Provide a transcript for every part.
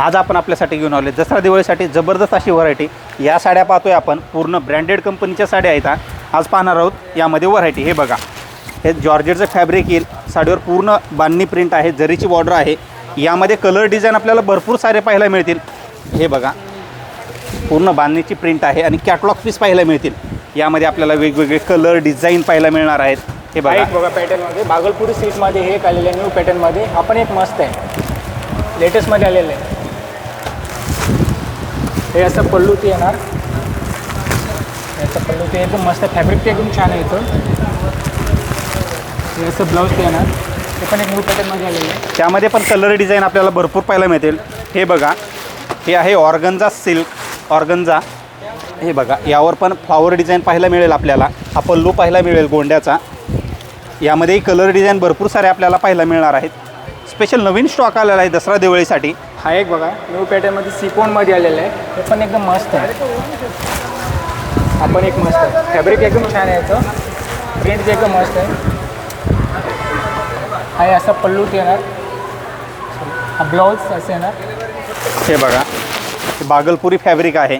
आज आपण आपल्यासाठी घेऊन आले दसरा दिवाळीसाठी जबरदस्त अशी व्हरायटी या साड्या पाहतोय आपण. पूर्ण ब्रँडेड कंपनीच्या साड्या आहेत आज पाहणार आहोत. यामध्ये व्हरायटी हे बघा. हे जॉर्जेटचं फॅब्रिक येईल. साडीवर पूर्ण बांधणी प्रिंट आहे. जरीची बॉर्डर आहे. यामध्ये कलर डिझाईन आपल्याला भरपूर सारे पाहायला मिळतील. हे बघा. पूर्ण बांधणीची प्रिंट आहे आणि कॅटलॉग पीस पाहायला मिळतील. यामध्ये आपल्याला वेगवेगळे कलर डिझाईन पाहायला मिळणार आहेत. हे बघा. बघा पॅटर्नमध्ये भागलपुरी सिल्कमध्ये हे एक आलेलं आहे न्यू पॅटर्नमध्ये आपण एक मस्त आहे. लेटेस्टमध्ये आलेलं आहे. हे असं पल्लूती येणार. याचं पल्लू ते एकदम मस्त फॅब्रिक ते एकदम छान आहे इथं हे असं ब्लाऊज ते येणार. ते पण एक न्यू पॅटर्नमध्ये आलेलं आहे. त्यामध्ये पण कलर डिझाईन आपल्याला भरपूर पाहायला मिळतील. हे बघा. हे आहे ऑर्गन्झा सिल्क ऑर्गन्झा हे बघा. यावर पण फ्लॉवर डिझाईन पाहायला मिळेल आपल्याला. हा पल्लू पाहायला मिळेल गोंड्याचा. यामध्येही कलर डिझाईन भरपूर सारे आपल्याला पाहायला मिळणार आहेत. स्पेशल नवीन स्टॉक आलेला आहे दसरा दिवाळीसाठी. हा एक बघा न्यू पॅटर्नमध्ये सिफोनमध्ये आलेलं आहे. हे पण एकदम मस्त आहे. हा पण एक मस्त आहे. फॅब्रिक एकदम छान आहे याचं. प्रिंट एकदम मस्त आहे. हा असा पल्लू ते येणार. हा ब्लाऊज असं येणार. हे बघा हे बागलपुरी फॅब्रिक आहे.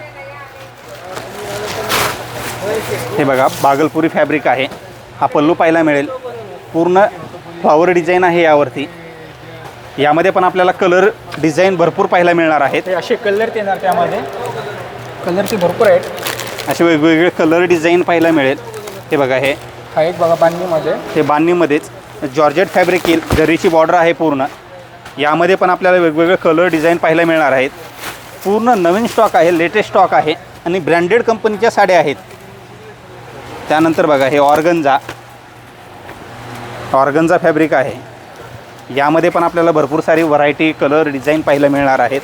हे बघा बागलपुरी फॅब्रिक आहे. हा पल्लू पाहायला मिळेल. पूर्ण फ्लॉवर डिझाईन आहे यावरती. यामध्ये पण आपल्याला कलर डिझाईन भरपूर पाहायला मिळणार आहेत. हे असे कलर ते येणार त्यामध्ये. कलरचे भरपूर आहेत. असे वेगवेगळे कलर डिझाईन पाहायला मिळेल. हे बघा हे. हा एक बघा बांधणीमध्ये. हे बांधणीमध्येच. जॉर्जेट फॅब्रिक येईल. जरीची बॉर्डर आहे पूर्ण. यामध्ये पण आपल्याला वेगवेगळे कलर डिझाईन पाहायला मिळणार आहेत. पूर्ण नवीन स्टॉक आहे लेटेस्ट स्टॉक आहे आणि ब्रँडेड कंपनीच्या साड्या आहेत. त्यानंतर बघा हे ऑर्गन्झा. ऑर्गन्झा फॅब्रिक आहे. यामध्ये पण आपल्याला भरपूर सारी व्हरायटी कलर डिझाईन पाहायला मिळणार आहेत.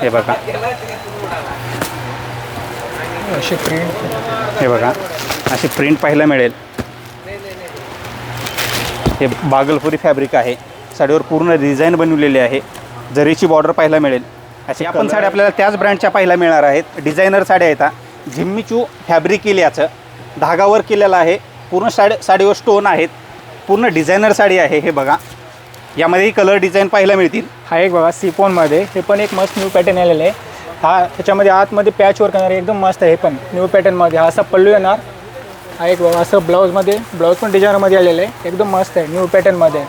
हे बघा. असे प्रिंट हे बघा. अशी प्रिंट पाहायला मिळेल. हे बागलपुरी फॅब्रिक आहे. साडीवर पूर्ण डिझाईन बनवलेली आहे. जरीची बॉर्डर पाहायला मिळेल. अशी आपण साड्या आपल्याला त्याच ब्रँडच्या पाहायला मिळणार आहेत. डिझायनर साड्या येतात झिम्मीचू फॅब्रिक केली याचं. धागावर केलेलं आहे. पूर्ण साडी साडीवर स्टोन आहेत. पूर्ण डिझायनर साडी आहे. हे बघा. यामध्येही कलर डिझाईन पाहायला मिळतील. हा एक बघा सिफोनमध्ये. हे पण एक मस्त न्यू पॅटर्न आलेलं आहे. हा त्याच्यामध्ये आतमध्ये पॅच वर्क येणार आहे, एकदम मस्त आहे हे पण. न्यू पॅटर्नमध्ये हा असा पल्लू येणार. हा एक बघा असं ब्लाऊजमध्ये ब्लाऊज पण डिझायनरमध्ये आलेलं आहे. एकदम मस्त आहे न्यू पॅटर्नमध्ये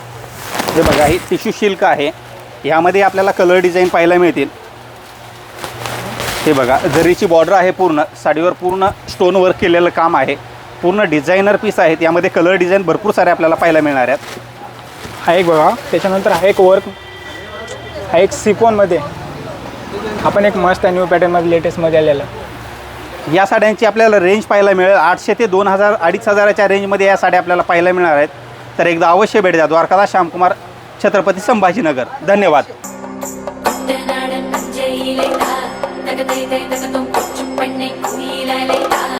हे बघा ही टिश्यू सिल्क आहे. ह्यामध्ये आपल्याला कलर डिझाईन पाहायला मिळतील. हे बघा जरीची बॉर्डर आहे पूर्ण साडीवर पूर्ण स्टोन वर्क केलेलं काम आहे. पूर्ण डिझायनर पीस आहेत. यामध्ये कलर डिझाईन भरपूर सारे आपल्याला पाहायला मिळणार आहेत. हा एक बघा त्याच्यानंतर हा एक वर्क हा एक सिफोनमध्ये हा पण एक मस्त आहे न्यू पॅटर्नमध्ये लेटेस्टमध्ये आलेला. या साड्यांची आपल्याला रेंज पाहायला मिळेल. आठशे ते दोन हजार अडीच हजाराच्या रेंजमध्ये या साड्या आपल्याला पाहायला मिळणार आहेत. तर एकदा अवश्य भेट द्या. द्वारकादास श्यामकुमार छत्रपती संभाजीनगर. धन्यवाद.